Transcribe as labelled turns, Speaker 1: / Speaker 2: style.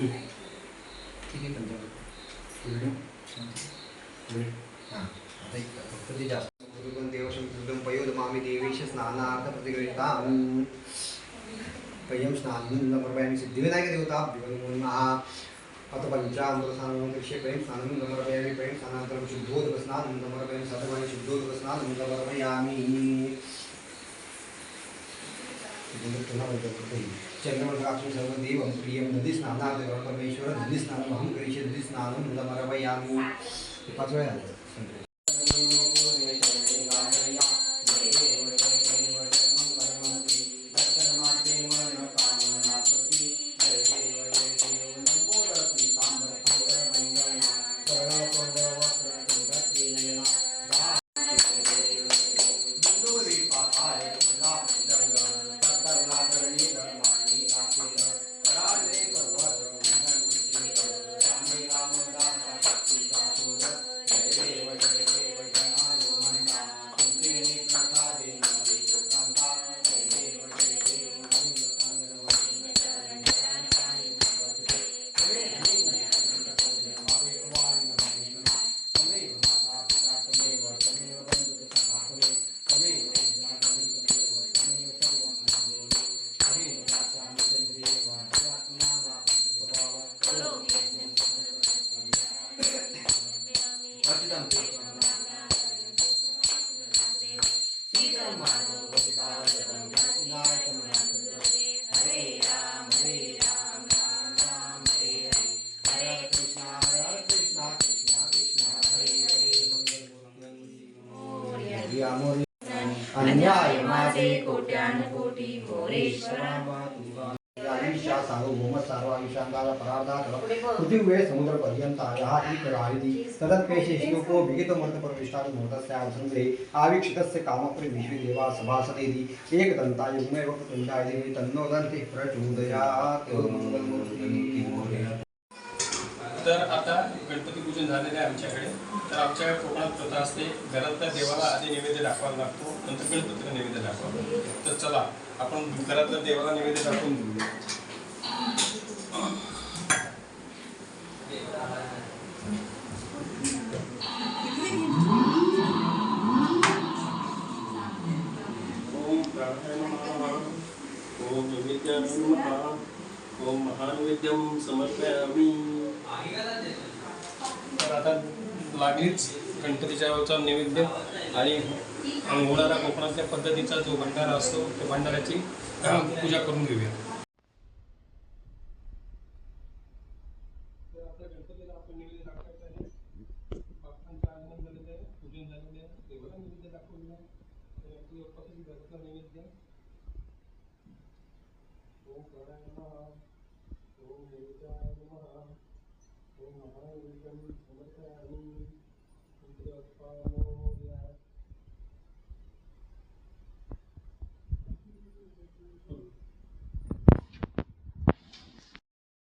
Speaker 1: ठीक आहे पंचावन्न हां आता फक्त ते जास्त गुरुगण देवशंकरं पयोदमामि देवीश स्नानार्थ प्रतिगृहीताम् पय्यं स्नानं समर्पयामि सिद्धिविनायक नमः अथ पञ्चामृतस्नानं कृष्ये स्नानं समर्पयामि पयं स्नानानन्तरं शुद्धोदकस्नानं समर्पयामि सर्वाणि शुद्धोदकस्नानं समर्पयामि चंद्रमंडलाक्षी सर्वदेवं प्रियं नदी स्नानार्थ परमेश्वर नदी स्नानम् अहं करिष्ये नदी स्नानं समर्पयामि हे अन्याय
Speaker 2: माझे कोट्यानुकोटी मोरेश्वरा.
Speaker 1: आयुष्या सार्वभौम सर्व आयुष्यांगाला परार्धात पृथिवे समुद्र पर्यंत यः इतरादिति तदत्पेशे श्लोको विहितमर्थ परविष्टात् मुहूर्तस्य आवसन्ते आवीक्षितस्य कामप्रि विश्वे देवा सभासदेति. एकदन्ताय गुणैव कुटुण्डाय देवी तन्नो दन्ति प्रचोदयात्. मंगलमूर्ती
Speaker 3: तर आता गणपती पूजन झालेलं आहे आमच्याकडे. तर आमच्या कोकणात प्रथा असते. घरातल्या देवाला आधी नैवेद्य दाखवायला लागतो नंतर गणपतीला नैवेद्य दाखवावा तर चला आपण घरातल्या देवाला नैवेद्य दाखवून घेऊया नमः ओम महानैवेद्यं समर्पयामि. तर आता लागलीच गणपतीच्या नैवेद्य आणि होणारा कोकणातल्या पद्धतीचा जो भंडारा असतो त्या भंडाऱ्याची पूजा करून घेऊया. गणपतीला नैवेद्य दाखवायचं आहे भक्तांचं